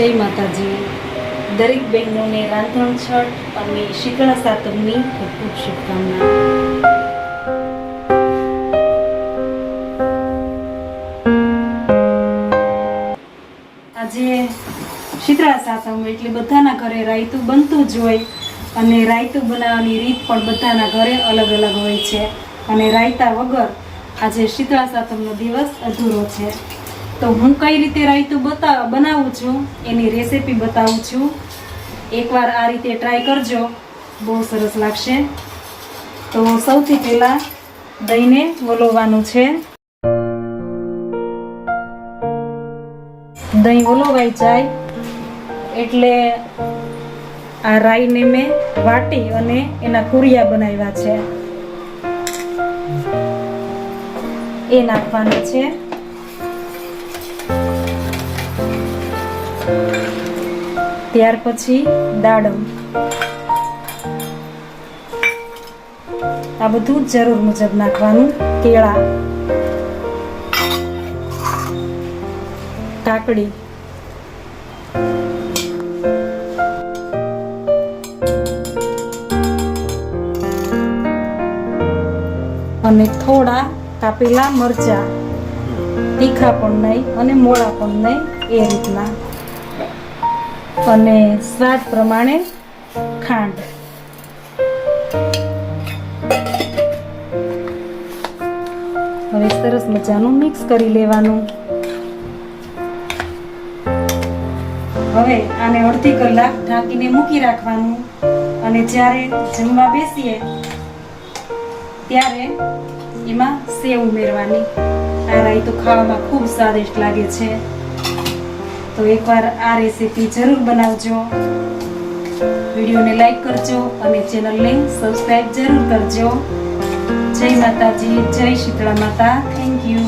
જય માતાજી. દરેક બહેનોને રાંધણ છઠ અને શીતળા સાતમની ખૂબ શુભકામના. આજે શીતળા સાતમ એટલે બધાના ઘરે રાયતું બનતું જ હોય અને રાયતું બનાવવાની રીત પણ બધાના ઘરે અલગ અલગ હોય છે. અને રાયતા વગર આજે શીતળા સાતમનો દિવસ અધૂરો છે. તો હું કઈ રીતે રાયતું બતા, બનાવું છું, એની રેસીપી બતાવું છું. એકવાર આ રીતે ટ્રાય કરજો. બહુ સરસ લાગશે. તો સૌથી પહેલાં દહીંને વલોવાનું છે. દહીં વલોવાઈ જાય એટલે આ રાઈને મેં વાટી અને એના કુરિયા બનાવ્યા છે. એ નાખવાના છે. ત્યાર પછી દાડમ. આ બધું જરૂર મુજબ નાખવાનું. કેળા. કાકડી. અને થોડા કાપેલા મરચા. તીખા પણ નહીં અને મોળા પણ નહીં, એ રીતના. અને સ્વાદ પ્રમાણે ખાંડ. હવે સરસ મજાનું મિક્સ કરી લેવાનું. હવે આને અડધી કલાક ઢાંકીને મૂકી રાખવાનું. અને જ્યારે જમવા બેસીએ, ત્યારે એમાં સેવ ઉમેરવાની. આ રાઈ તો ખાવામાં ખૂબ સ્વાદિષ્ટ લાગે છે. તો એકવાર આ રેસીપી જરૂર બનાવજો. વિડીયોને લાઈક કરજો અને ચેનલને સબસ્ક્રાઈબ જરૂર કરજો. જય માતાજી, જય શીતળા માતા. Thank you.